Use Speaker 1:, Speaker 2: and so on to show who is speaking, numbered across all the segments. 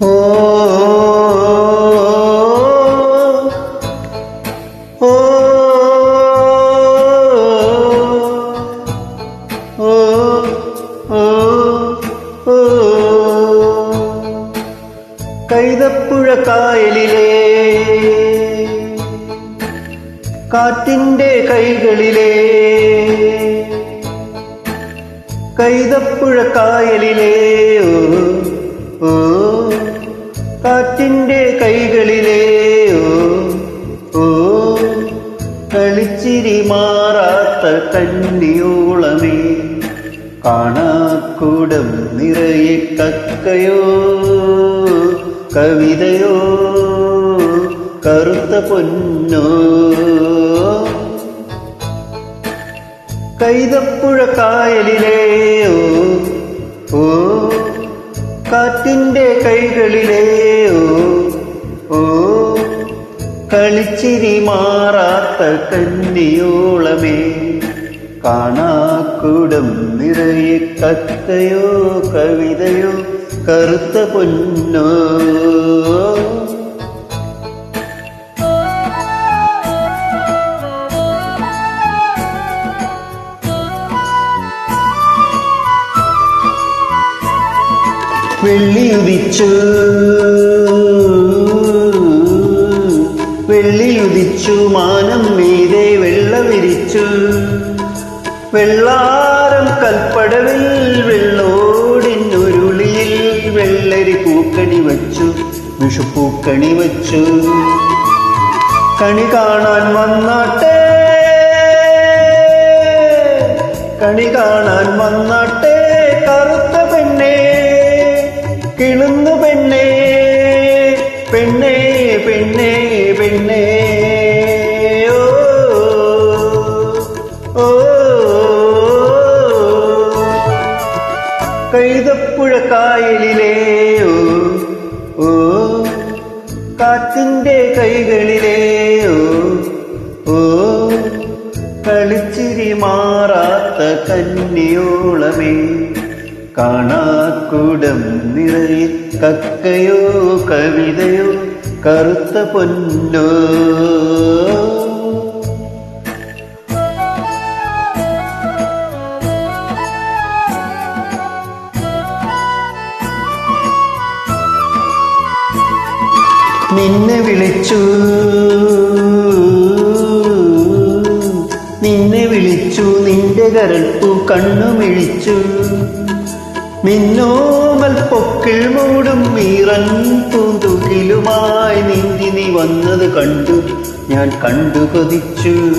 Speaker 1: ഓ കൈതപ്പുഴ കായലിലെ കാറ്റിന്റെ കൈകളിലെ കൈതപ്പുഴ കായലിലെ ഓ ഓ കാറ്റിന്റെ കൈകളിലേ ഓ ഓ കളിച്ചിരി മാറാത്ത കന്നിയോളമേ കാണാക്കൂടം നിറയെ കക്കയോ കവിതയോ കറുത്ത പൊന്നോ. കൈതപ്പുഴ കായലിലേ ഓ ഓ കാറ്റിന്റെ കൈകളിലേ ഓ. ഓ. കളിച്ചിരി മാറാത്ത കന്നിയോളമേ. കാണാക്കൂടം നിറയെ കത്തയോ കവിതയോ കറുത്ത പൊന്നോ. വെള്ളിയുദിച്ചു വെള്ളിയുദിച്ചു മാനം മീതെ വെള്ള വിരിച്ചു വെള്ളാരം കൽപ്പടവിൽ വെള്ളോടിനുരുളിയിൽ വെള്ളരി പൂക്കണി വച്ചു വിഷുപ്പൂക്കണി വച്ചു. കണി കാണാൻ വന്നാട്ടെ കണി കാണാൻ വന്നാട്ടെ കറുത്ത പെണ്ണേ. കിളുന്നു പെണ്ണേ പെണ്ണേ പെണ്ണേ പെണ്ണേ. കൈതപ്പുഴ കായലിലെ ഓ കാറ്റിന്റെ കൈകളിലെ ഓ. കളിച്ചിരി മാറാത്ത കന്നിയോളമേ. കാണാക്കൂടം നിറയെ കക്കയോ കവിതയോ കറുത്ത പൊന്നോ. നിന്നെ വിളിച്ചു. നിന്നെ വിളിച്ചു. നിന്റെ കരൾപ്പു കണ്ണുമിഴിച്ചു. മിന്നോമൽ പൊക്കിൾ മൂടും മീറൻ പൂന്തുകിലുമായി നീന്തി നീ വന്നത് കണ്ടു. ഞാൻ കണ്ടു കൊതിച്ചു.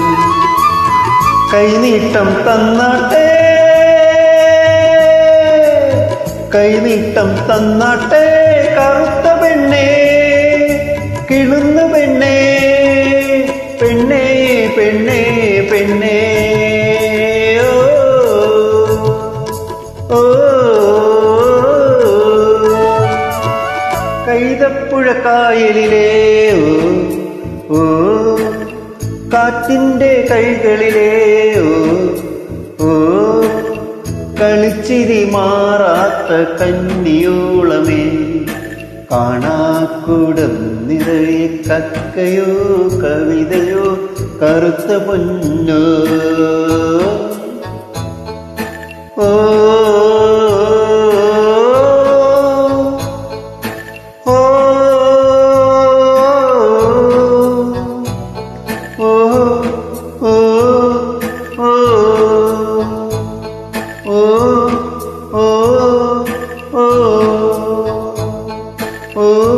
Speaker 1: കൈനീട്ടം തന്നാട്ടെ. കൈനീട്ടം തന്നാട്ടെ കറുത്ത പെണ്ണേ. കിളുന്ന പെണ്ണേ. പെണ്ണേ പെണ്ണേ പെണ്ണേ. ഓ ഓ. കൈതപ്പുഴ കായലിലെ ഓ കാറ്റിന്റെ കൈകളിലേ ഓ കളിച്ചിരി മാറാത്ത കന്നിയോളമേ കാണാക്കൂടം നിറയെ കക്കയോ കവിതയോ കറുത്ത പൊന്നോ. ও